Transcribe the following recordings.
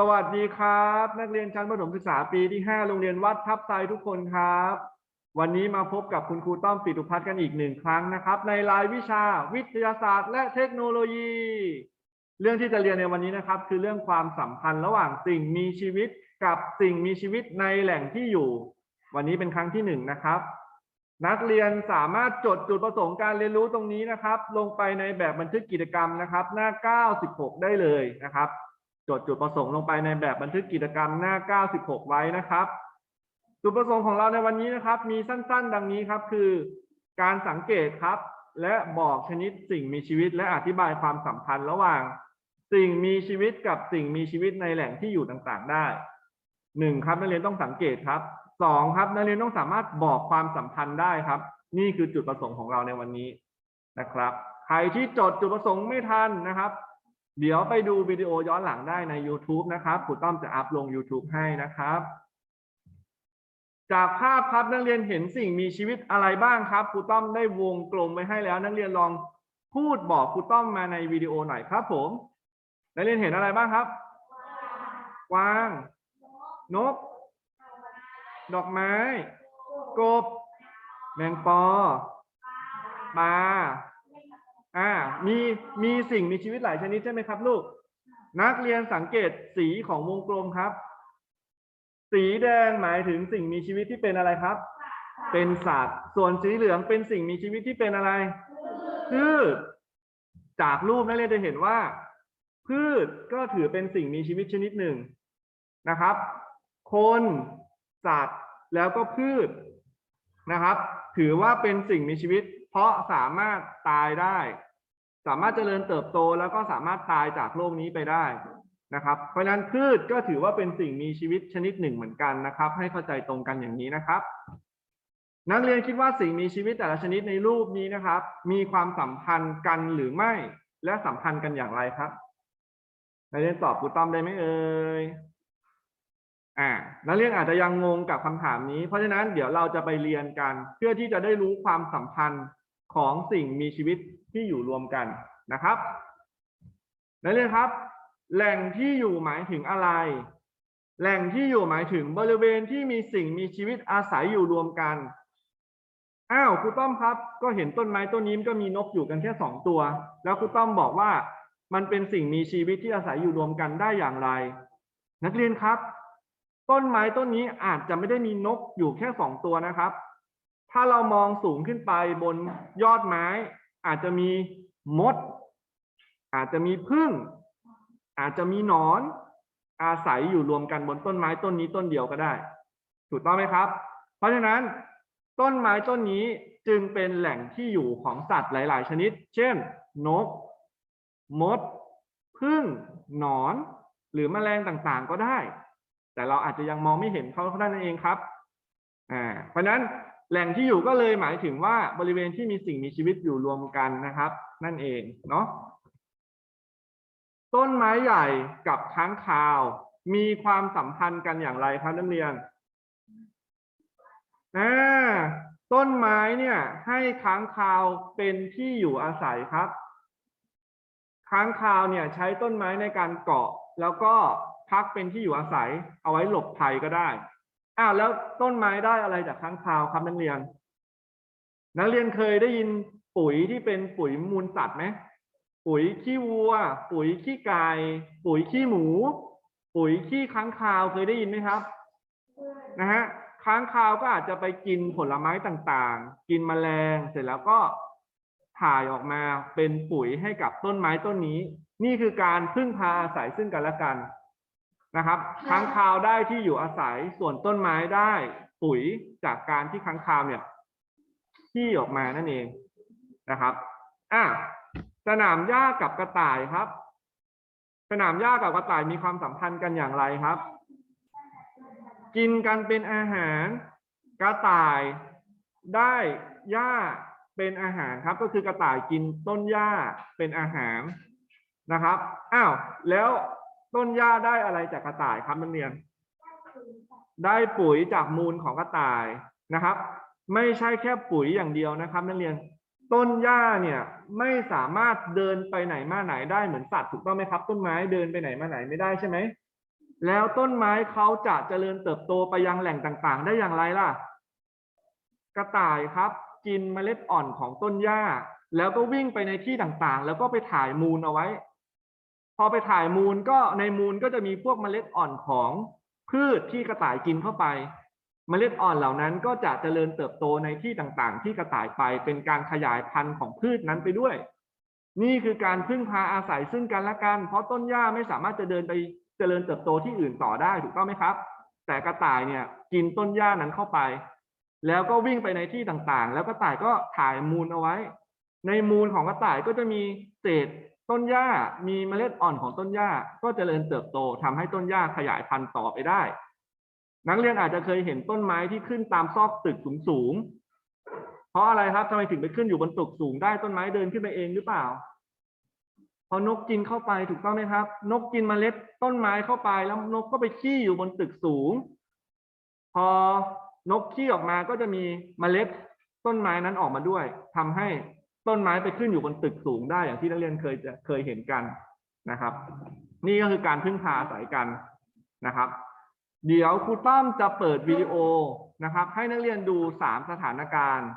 สวัสดีครับ นักเรียนชั้นประถมศึกษาปีที่ 5 โรงเรียนวัดทับไซทุกคนครับ วันนี้มาพบกับคุณครูต้อมปิตุพัฒน์กันอีกหนึ่งครั้งนะครับ ในรายวิชาวิทยาศาสตร์และเทคโนโลยี เรื่องที่จะเรียนในวันนี้นะครับ คือเรื่องความสัมพันธ์ระหว่างสิ่งมีชีวิตกับสิ่งมีชีวิตในแหล่งที่อยู่ วันนี้เป็นครั้งที่หนึ่งนะครับ นักเรียนสามารถจดจุดประสงค์การเรียนรู้ตรงนี้นะครับ ลงไปในแบบบันทึกกิจกรรมนะครับ หน้า 96 ได้เลยนะครับ จดจุดประสงค์ลงไปในแบบบันทึกกิจกรรมหน้า 96 ไว้นะครับ จุดประสงค์ของเราในวันนี้นะครับ มีสั้นๆ ดังนี้ครับ คือการสังเกตครับ และบอกชนิดสิ่งมีชีวิต และอธิบายความสัมพันธ์ระหว่าง สิ่งมีชีวิตกับสิ่งมีชีวิตในแหล่งที่อยู่ต่างๆ ได้หนึ่งครับนักเรียนต้องสังเกตครับสองครับนักเรียนต้องสามารถบอกความสัมพันธ์ได้ครับ นี่คือจุดประสงค์ของเราในวันนี้นะครับ ใครที่จดจุดประสงค์ไม่ทันนะครับ เดี๋ยวไปดูวิดีโอย้อนหลังได้ใน YouTube นะครับครูต้อมจะอัพลง YouTube ให้นะครับ จากภาพครับนักเรียนเห็นสิ่งมีชีวิตอะไรบ้างครับครูต้อมได้วงกลมไว้ให้แล้ว นักเรียนลองพูดบอกครูต้อมมาในวิดีโอหน่อยครับ ผมนักเรียนเห็นอะไรบ้างครับกวาง นก ดอกไม้ กบ แมงปอปลา อ่ามีมีสิ่งมีชีวิตหลายชนิดใช่ไหมครับ ลูก นักเรียนสังเกตสีของวงกลมครับ สีแดงหมายถึงสิ่งมีชีวิตที่เป็นอะไรครับ เป็นสัตว์ส่วนสีเหลืองเป็นสิ่งมีชีวิตที่เป็นอะไรพืชจากรูปนักเรียนจะเห็นว่า พืชก็ถือเป็นสิ่งมีชีวิตชนิดหนึ่งนะครับ คนสัตว์แล้วก็พืชนะครับ ถือว่าเป็นสิ่งมีชีวิต เพราะสามารถตายได้ สามารถเจริญเติบโตแล้วก็สามารถตายจากโลกนี้ไปได้นะครับ เพราะฉะนั้นพืชก็ถือว่าเป็นสิ่งมีชีวิตชนิดหนึ่งเหมือนกันนะครับ ให้เข้าใจตรงกันอย่างนี้นะครับ นักเรียนคิดว่าสิ่งมีชีวิตแต่ละชนิดในรูปนี้นะครับ มีความสัมพันธ์กันหรือไม่ และสัมพันธ์กันอย่างไรครับนักเรียนตอบครูต้อมได้ไหมเอ่ยอ่านักเรียนอาจจะยังงงกับคำถามนี้ เพราะฉะนั้นเดี๋ยวเราจะไปเรียนกัน เพื่อที่จะได้รู้ความสัมพันธ์ ของสิ่งมีชีวิตที่อยู่รวมกันนะครับนักเรียนครับ แหล่งที่อยู่หมายถึงอะไร แหล่งที่อยู่หมายถึงบริเวณที่มีสิ่งมีชีวิตอาศัยอยู่รวมกันอ้าวครูต้อมครับ ก็เห็นต้นไม้ต้นนี้ก็มีนกอยู่กันแค่สองตัว แล้วครูต้อมบอกว่ามันเป็นสิ่งมีชีวิตที่อาศัยอยู่รวมกันได้อย่างไร นักเรียนครับ ต้นไม้ต้นนี้อาจจะไม่ได้มีนกอยู่แค่สองตัวนะครับ ถ้าเรามองสูงขึ้นไปบนยอดไม้ อาจจะมีมด อาจจะมีผึ้งอาจจะมีหนอน อาศัยอยู่รวมกันบนต้นไม้ต้นนี้ต้นเดียวก็ได้ ถูกต้องไหมครับ เพราะฉะนั้น ต้นไม้ต้นนี้จึงเป็นแหล่งที่อยู่ของสัตว์หลาย ๆ ชนิด เช่น นก มดผึ้งหนอน หรือแมลงต่าง ๆ ก็ได้ แต่เราอาจจะยังมองไม่เห็นเขาเท่านั้นเองครับ อ่า เพราะฉะนั้น แหล่งที่อยู่ก็เลยหมายถึงว่าบริเวณที่มีสิ่งมีชีวิตอยู่รวมกันนะครับ นั่นเองเนาะต้นไม้ใหญ่กับค้างคาว มีความสัมพันธ์กันอย่างไรครับนักเรียนอ่าต้นไม้เนี่ย ให้ค้างคาวเป็นที่อยู่อาศัยครับ ค้างคาวเนี่ย ใช้ต้นไม้ในการเกาะ แล้วก็พักเป็นที่อยู่อาศัย เอาไว้หลบภัยก็ได้ อ้าวแล้วต้นไม้ได้อะไรจากค้างคาวครับนักเรียน นักเรียนเคยได้ยินปุ๋ยที่เป็นปุ๋ยมูลสัตว์ไหมปุ๋ยขี้วัว ปุ๋ยขี้ไก่ปุ๋ยขี้หมู ปุ๋ยขี้ค้างคาวเคยได้ยินไหมครับนะฮะค้างคาวก็อาจจะไปกินผลไม้ต่างๆ กินแมลงเสร็จแล้วก็ถ่ายออกมาเป็นปุ๋ยให้กับต้นไม้ต้นนี้ นี่คือการพึ่งพาอาศัยซึ่งกันและกัน นะครับค้างคาวได้ที่อยู่อาศัยส่วนต้นไม้ได้ปุ๋ยจากการที่ค้างคาวเนี่ย ที่ออกมานั่นเองนะครับอะสนามหญ้ากับกระต่ายครับ สนามหญ้ากับกระต่ายมีความสัมพันธ์กันอย่างไรครับ กินกันเป็นอาหาร กระต่ายได้หญ้าเป็นอาหารครับ ก็คือกระต่ายกินต้นหญ้าเป็นอาหารนะครับอ้าวแล้ว ต้นหญ้าได้อะไรจากกระต่ายครับนักเรียน ได้ปุ๋ยจากมูลของกระต่ายนะครับ ไม่ใช่แค่ปุ๋ยอย่างเดียวนะครับนักเรียน ต้นหญ้าเนี่ยไม่สามารถเดินไปไหนมาไหนได้เหมือนสัตว์ถูกต้องไหมครับ ต้นไม้เดินไปไหนมาไหนไม่ได้ใช่ไหมแล้วต้นไม้เขาจะเจริญเติบโตไปยังแหล่งต่างๆ ได้อย่างไรล่ะ กระต่ายครับ กินเมล็ดอ่อนของต้นหญ้า แล้วก็วิ่งไปในที่ต่างๆ แล้วก็ไปถ่ายมูลเอาไว้ พอไปถ่ายมูลก็ในมูลก็จะมีพวกเมล็ดอ่อนของพืชที่กระต่ายกินเข้าไป เมล็ดอ่อนเหล่านั้นก็จะเจริญเติบโตในที่ต่างๆ ที่กระต่ายไปเป็นการขยายพันธุ์ของพืชนั้นไปด้วย นี่คือการพึ่งพาอาศัยซึ่งกันและกัน เพราะต้นหญ้าไม่สามารถจะเดินไปเจริญเติบโตที่อื่นต่อได้ถูกต้องไหมครับ แต่กระต่ายเนี่ยกินต้นหญ้านั้นเข้าไป แล้วก็วิ่งไปในที่ต่างๆ แล้วกระต่ายก็ถ่ายมูลเอาไว้ ในมูลของกระต่ายก็จะมีเศษ ต้นหญ้ามีเมล็ดอ่อนของต้นหญ้าก็เจริญเติบโตทำให้ต้นหญ้าขยายพันธุ์ต่อไปได้ นักเรียนอาจจะเคยเห็นต้นไม้ที่ขึ้นตามซอกตึกสูงๆเพราะอะไรครับทำไมถึงไปขึ้นอยู่บนตึกสูงได้ต้นไม้เดินขึ้นไปเองหรือเปล่าพอนกกินเข้าไปถูกต้องไหมครับ นกกินเมล็ดต้นไม้เข้าไปแล้วนกก็ไปขี้อยู่บนตึกสูง พอนกขี้ออกมาก็จะมีเมล็ดต้นไม้นั้นออกมาด้วยทำให้ ต้นไม้ไปขึ้นอยู่บนตึกสูงได้อย่างที่นักเรียนเคยจะเคยเห็นกันนะครับ นี่ก็คือการพึ่งพาอาศัยกันนะครับ เดี๋ยวครูต้อมจะเปิดวิดีโอนะครับ ให้นักเรียนดูสามสถานการณ์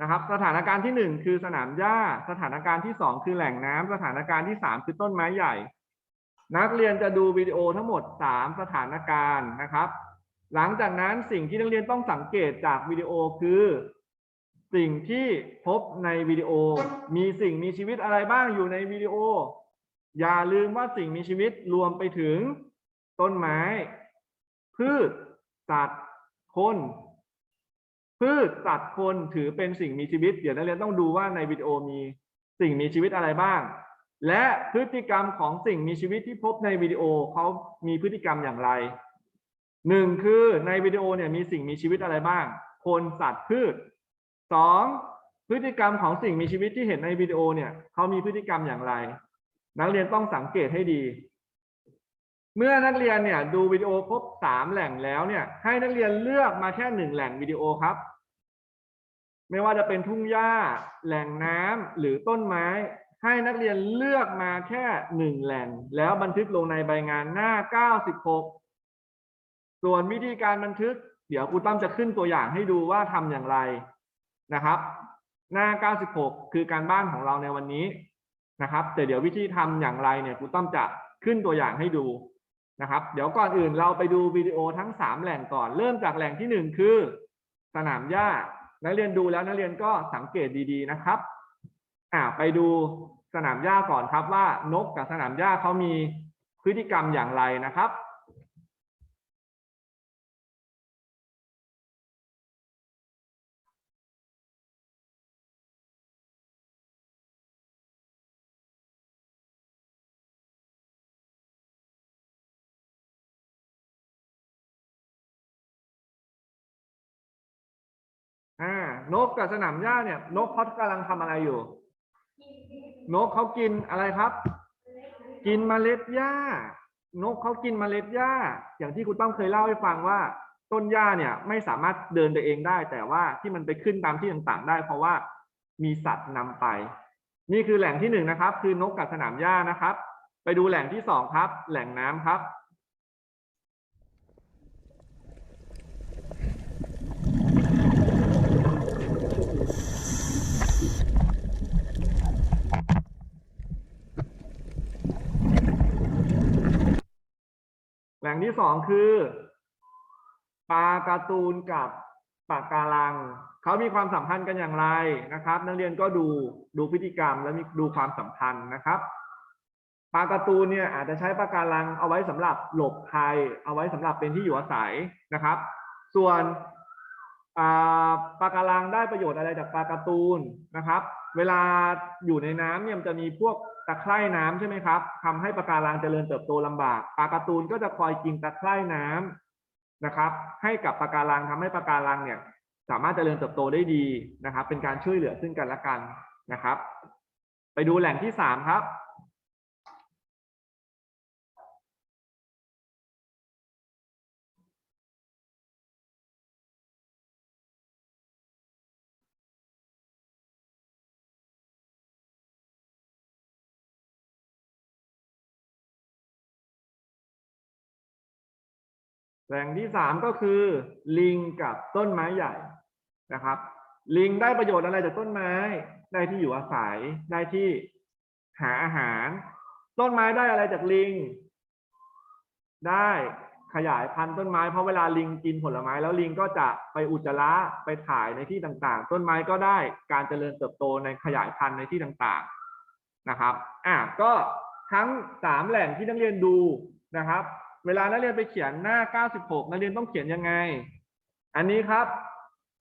นะครับ สถานการณ์ที่หนึ่งคือสนามหญ้า สถานการณ์ที่สองคือแหล่งน้ำสถานการณ์ที่สามคือต้นไม้ใหญ่ นักเรียนจะดูวิดีโอทั้งหมดสามสถานการณ์นะครับ หลังจากนั้นสิ่งที่นักเรียนต้องสังเกตจากวิดีโอคือ สิ่งที่พบในวิดีโอ มีสิ่งมีชีวิตอะไรบ้างอยู่ในวิดีโอ อย่าลืมว่าสิ่งมีชีวิตรวมไปถึง ต้นไม้ พืชสัตว์คนพืชสัตว์คนถือเป็นสิ่งมีชีวิต เดี๋ยวนักเรียนต้องดูว่าในวิดีโอมีสิ่งมีชีวิตอะไรบ้าง และพฤติกรรมของสิ่งมีชีวิตที่พบในวิดีโอเขามีพฤติกรรมอย่างไรหนึ่งคือในวิดีโอเนี่ยมีสิ่งมีชีวิตอะไรบ้าง คนสัตว์พืช สองพฤติกรรมของสิ่งมีชีวิตที่เห็นในวิดีโอเนี่ยเขามีพฤติกรรมอย่างไร นักเรียนต้องสังเกตให้ดี เมื่อนักเรียนเนี่ยดูวิดีโอครบสามแหล่งแล้วเนี่ย ให้นักเรียนเลือกมาแค่หนึ่งแหล่งวิดีโอครับ ไม่ว่าจะเป็นทุ่งหญ้า แหล่งน้ำหรือต้นไม้ ให้นักเรียนเลือกมาแค่หนึ่งแหล่ง แล้วบันทึกลงในใบงานหน้า 96 ส่วนวิธีการบันทึก เดี๋ยวครูตั้มจะขึ้นตัวอย่างให้ดูว่าทำอย่างไร นะครับ หน้า 96 คือการบ้านของเราในวันนี้นะครับ แต่เดี๋ยววิธีทำอย่างไรเนี่ยครูตั้มจะขึ้นตัวอย่างให้ดูนะครับ เดี๋ยวก่อนอื่นเราไปดูวิดีโอทั้ง 3 แหล่งก่อน เริ่มจากแหล่งที่ 1 คือ สนามหญ้า นักเรียนดูแล้วนักเรียนก็สังเกตดีๆนะครับ อ่าไปดูสนามหญ้าก่อนครับว่านกกับสนามหญ้าเขามีพฤติกรรมอย่างไรนะครับ นกกับสนามหญ้าเนี่ย นกเขากำลังทำอะไรอยู่ นกเขากินอะไรครับ กินเมล็ดหญ้า นกเขากินเมล็ดหญ้า อย่างที่คุณต้อมเคยเล่าให้ฟังว่า ต้นหญ้าเนี่ยไม่สามารถเดินไปเองได้ แต่ว่าที่มันไปขึ้นตามที่ต่างๆได้ เพราะว่ามีสัตว์นำไป นี่คือแหล่งที่หนึ่งนะครับ คือนกกับสนามหญ้านะครับ ไปดูแหล่งที่สองครับ แหล่งน้ำครับ แหล่งที่สองคือปลาการ์ตูนกับปากการัง เขามีความสัมพันธ์กันอย่างไรนะครับ นักเรียนก็ดูดูพฤติกรรมและมีดูความสัมพันธ์นะครับปลาการ์ตูนเนี่ยอาจจะใช้ปากการังเอาไว้สำหรับหลบภัยเอาไว้สำหรับเป็นที่อยู่อาศัยนะครับ ส่วน ปลาการังได้ประโยชน์อะไรจากปลาการ์ตูนนะครับ เวลาอยู่ในน้ำเนี่ยมันจะมีพวกตะไคร่น้ำใช่ไหมครับทำให้ปะการังเจริญเติบโตลำบากปลาการ์ตูนก็จะคอยกินตะไคร่น้ำนะครับ ให้กับปะการังทำให้ปะการังเนี่ยสามารถเจริญเติบโตได้ดีนะครับ เป็นการช่วยเหลือซึ่งกันและกันนะครับ ไปดูแหล่งที่สามครับ แหล่งที่สามก็คือลิงกับต้นไม้ใหญ่นะครับ ลิงได้ประโยชน์อะไรจากต้นไม้ ได้ที่อยู่อาศัย ได้ที่หาอาหาร ต้นไม้ได้อะไรจากลิง ได้ขยายพันธุ์ต้นไม้เพราะเวลาลิงกินผลไม้ แล้วลิงก็จะไปอุจจาระไปถ่ายในที่ต่างๆ ต้นไม้ก็ได้การเจริญเติบโตในขยายพันธุ์ในที่ต่างๆนะครับ อะก็ทั้งสามแหล่งที่นักเรียนดูนะครับ เวลานักเรียนไปเขียนหน้า 96 นักเรียนต้องเขียนยังไง อันนี้ครับ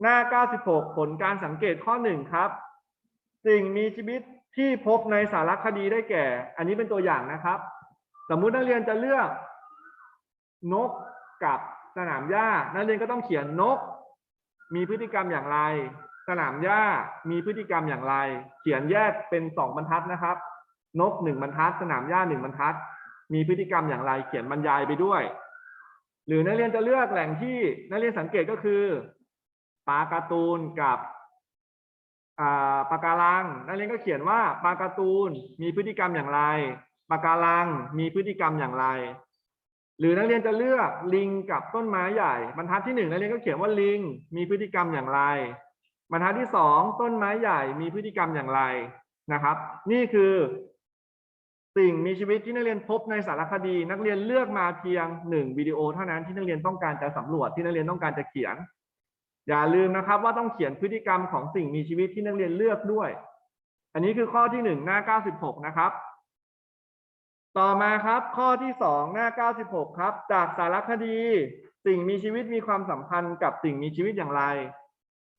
หน้า 96 ผลการสังเกตข้อหนึ่งครับ สิ่งมีชีวิตที่พบในสารคดีได้แก่ อันนี้เป็นตัวอย่างนะครับ สมมุตินักเรียนจะเลือก นกกับสนามหญ้า นักเรียนก็ต้องเขียนนก มีพฤติกรรมอย่างไร สนามหญ้ามีพฤติกรรมอย่างไร เขียนแยกเป็นสองบรรทัดนะครับ นกหนึ่งบรรทัด สนามหญ้าหนึ่งบรรทัด มีพฤติกรรมอย่างไรเขียนบรรยายไปด้วย หรือนักเรียนจะเลือกแหล่งที่นักเรียนสังเกตก็คือปลาการ์ตูนกับปลาการังนักเรียนก็เขียนว่าปลาการ์ตูนมีพฤติกรรมอย่างไรปลาการังมีพฤติกรรมอย่างไร หรือนักเรียนจะเลือกลิงกับต้นไม้ใหญ่บรรทัดที่หนึ่งนักเรียนก็เขียนว่าลิงมีพฤติกรรมอย่างไร บรรทัดที่สองต้นไม้ใหญ่มีพฤติกรรมอย่างไรนะครับ นี่คือ สิ่งมีชีวิตที่นักเรียนพบในสารคดี นักเรียนเลือกมาเพียงหนึ่งวิดีโอเท่านั้นที่นักเรียนต้องการจะสำรวจที่นักเรียนต้องการจะเขียน อย่าลืมนะครับว่าต้องเขียนพฤติกรรมของสิ่งมีชีวิตที่นักเรียนเลือกด้วย อันนี้คือข้อที่หนึ่งหน้าเก้าสิบหกนะครับ ต่อมาครับข้อที่สองหน้าเก้าสิบหกครับ จากสารคดี สิ่งมีชีวิตมีความสัมพันธ์กับสิ่งมีชีวิตอย่างไร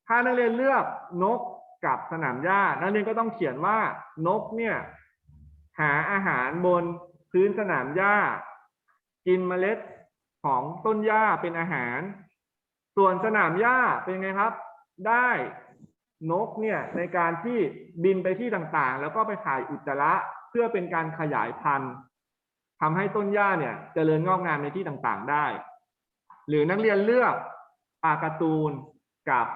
ถ้านักเรียนเลือกนกกับสนามหญ้านักเรียนก็ต้องเขียนว่านกเนี่ย หาอาหารบนพื้นสนามหญ้า กินเมล็ดของต้นหญ้าเป็นอาหาร ส่วนสนามหญ้าเป็นไงครับ ได้นกเนี่ยในการที่บินไปที่ต่างๆ แล้วก็ไปถ่ายอุจจาระเพื่อเป็นการขยายพันธุ์ทำให้ต้นหญ้าเนี่ยเจริญงอกงามในที่ต่างๆได้ หรือนักเรียนเลือกปลาการ์ตูนกับ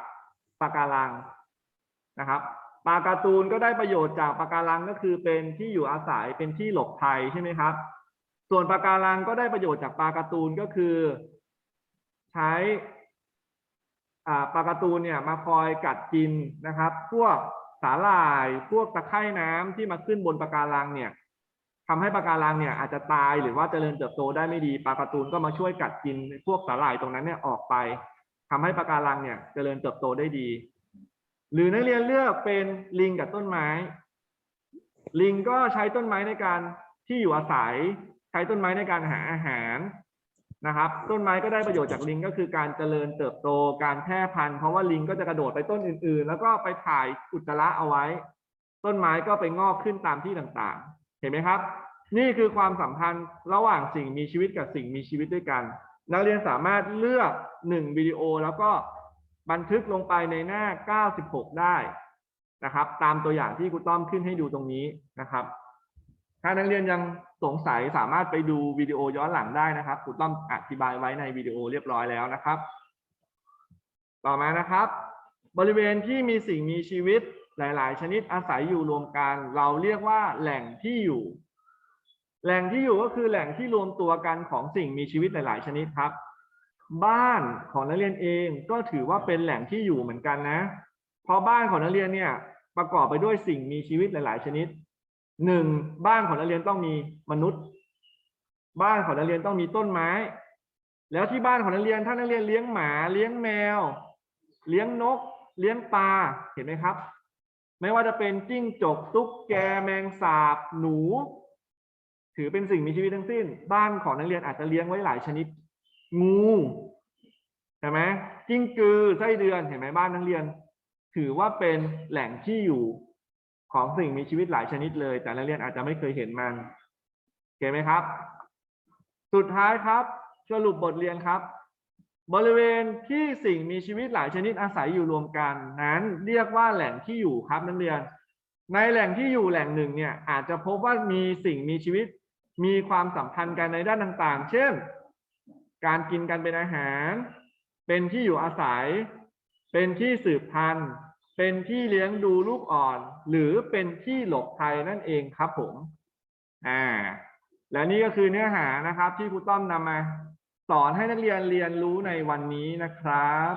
ปลาการังนะครับ ปลาการ์ตูนก็ได้ประโยชน์จากปลาการังก็คือเป็นที่อยู่อาศัยเป็นที่หลบภัยใช่ไหมครับ ส่วนปลาการังก็ได้ประโยชน์จากปลาการ์ตูนก็คือ ใช้ปลาการ์ตูนเนี่ยมาคอยกัดกินนะครับ พวกสาหร่ายพวกตะไคร่น้ำที่มาขึ้นบนปลาการังเนี่ยทำให้ปลาการังเนี่ยอาจจะตายหรือว่าเจริญเติบโตได้ไม่ดีปลาการ์ตูนก็มาช่วยกัดกินพวกสาหร่ายตรงนั้นเนี่ยออกไปทำให้ปลาการังเนี่ยเจริญเติบโตได้ดี หรือนักเรียนเลือกเป็นลิงกับต้นไม้ ลิงก็ใช้ต้นไม้ในการที่อยู่อาศัย ใช้ต้นไม้ในการหาอาหารนะครับ ต้นไม้ก็ได้ประโยชน์จากลิงก็คือการเจริญเติบโตการแพร่พันธุ์เพราะว่าลิงก็จะกระโดดไปต้นอื่น ๆ แล้วก็ไปถ่ายอุจจาระเอาไว้ ต้นไม้ก็ไปงอกขึ้นตามที่ต่างๆ เห็นไหมครับ นี่คือความสัมพันธ์ระหว่างสิ่งมีชีวิตกับสิ่งมีชีวิตด้วยกัน นักเรียนสามารถเลือกหนึ่งวิดีโอแล้วก็ บันทึกลงไปในหน้า 96 ได้นะครับ ตามตัวอย่างที่ครูต้อมขึ้นให้ดูตรงนี้นะครับ ถ้านักเรียนยังสงสัยสามารถไปดูวิดีโอย้อนหลังได้นะครับครูต้อมอธิบายไว้ในวิดีโอเรียบร้อยแล้วนะครับ ต่อมานะครับ บริเวณที่มีสิ่งมีชีวิตหลาย ๆ ชนิดอาศัยอยู่รวมกัน เราเรียกว่าแหล่งที่อยู่ แหล่งที่อยู่ก็คือแหล่งที่รวมตัวกันของสิ่งมีชีวิตหลาย ๆ ชนิดครับ บ้านของนักเรียนเองก็ถือว่าเป็นแหล่งที่อยู่เหมือนกันนะ เพราะบ้านของนักเรียนเนี่ยประกอบไปด้วยสิ่งมีชีวิตหลาย ๆ ชนิดหนึ่งบ้านของนักเรียนต้องมีมนุษย์ บ้านของนักเรียนต้องมีต้นไม้ แล้วที่บ้านของนักเรียนถ้านักเรียนเลี้ยงหมา เลี้ยงแมว เลี้ยงนก เลี้ยงปลาเห็นไหมครับ ไม่ว่าจะเป็นจิ้งจกตุ๊กแกแมงสาบหนู ถือเป็นสิ่งมีชีวิตทั้งสิ้น บ้านของนักเรียนอาจจะเลี้ยงไว้หลายชนิด งูใช่ไหมจิ้งกือไส้เดือนเห็นไหมบ้านนักเรียน ถือว่าเป็นแหล่งที่อยู่ของสิ่งมีชีวิตหลายชนิดเลย แต่นักเรียนอาจจะไม่เคยเห็นมันโอเคไหมครับ สุดท้ายครับสรุปบทเรียนครับ บริเวณที่สิ่งมีชีวิตหลายชนิดอาศัยอยู่รวมกัน นั้น เรียกว่าแหล่งที่อยู่ครับนักเรียน ในแหล่งที่อยู่แหล่งหนึ่งเนี่ยอาจจะพบว่ามีสิ่งมีชีวิต มีความสัมพันธ์กันในด้านต่างๆ เช่น การกินกันเป็นอาหาร เป็นที่อยู่อาศัย เป็นที่สืบพันธุ์ เป็นที่เลี้ยงดูลูกอ่อน หรือเป็นที่หลบภัยนั่นเองครับผมอ่าและนี่ก็คือเนื้อหานะครับที่ครูต้อมนำมา สอนให้นักเรียนเรียนรู้ในวันนี้นะครับ